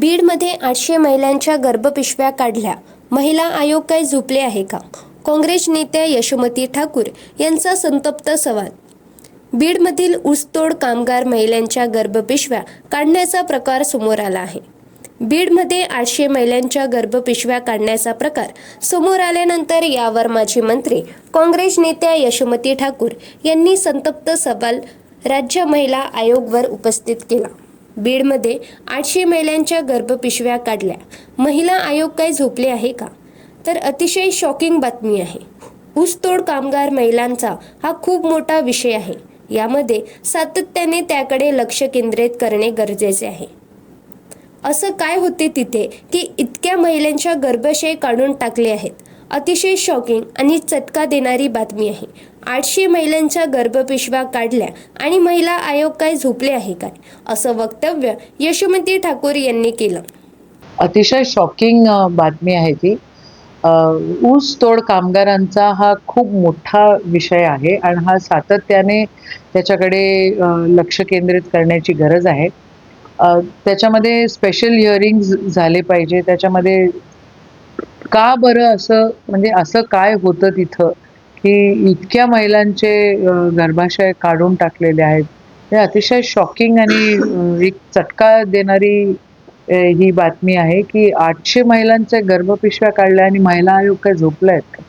बीडमध्ये आठशे महिलांच्या गर्भपिशव्या काढल्या. महिला आयोग काय झोपले आहे का? काँग्रेस नेत्या यशोमती ठाकूर यांचा संतप्त सवाल. बीडमधील ऊसतोड कामगार महिलांच्या गर्भपिशव्या काढण्याचा प्रकार समोर आला आहे. बीडमध्ये आठशे महिलांच्या गर्भपिशव्या काढण्याचा प्रकार समोर आल्यानंतर यावर माजी मंत्री काँग्रेस नेत्या यशोमती ठाकूर यांनी संतप्त सवाल राज्य महिला आयोगवर उपस्थित केला. बीडमध्ये आठशे महिलांच्या गर्भपिशव्या काढल्या. महिला आयोग काय झोपले आहे का? तर अतिशय शॉकिंग बातमी आहे. ऊसतोड कामगार महिलांचा हा खूप मोठा विषय आहे. यामध्ये सातत्याने त्याकडे लक्ष केंद्रित करणे गरजेचे आहे. असं काय होते तिथे की इतक्या महिलांच्या गर्भाशय काढून टाकले आहेत? अतिशय शॉकिंग आणि चटका देणारी बातमी आहे. आठशे महिलांच्या गर्भपिशव्या काढल्या आणि महिला आयोग काय झोपले आहे काय? असं वक्तव्य यशोमती ठाकूर यांनी केलं. अतिशय शॉकिंग बातमी आहे ती. ऊस तोड कामगारांचा हा खूप मोठा विषय आहे आणि हा सातत्याने त्याच्याकडे लक्ष केंद्रित करण्याची गरज आहे. त्याच्यामध्ये स्पेशल हिअरिंग झाले पाहिजे. त्याच्यामध्ये का बरं असं म्हणजे असं काय होतं तिथं? की इतक्या महिलांचे गर्भाशय काढून टाकलेले आहेत. हे अतिशय शॉकिंग आणि एक चटका देणारी ही बातमी आहे की आठशे महिलांच्या गर्भपिशव्या काढल्या आणि महिला आयोग काय झोपल्या? आहेत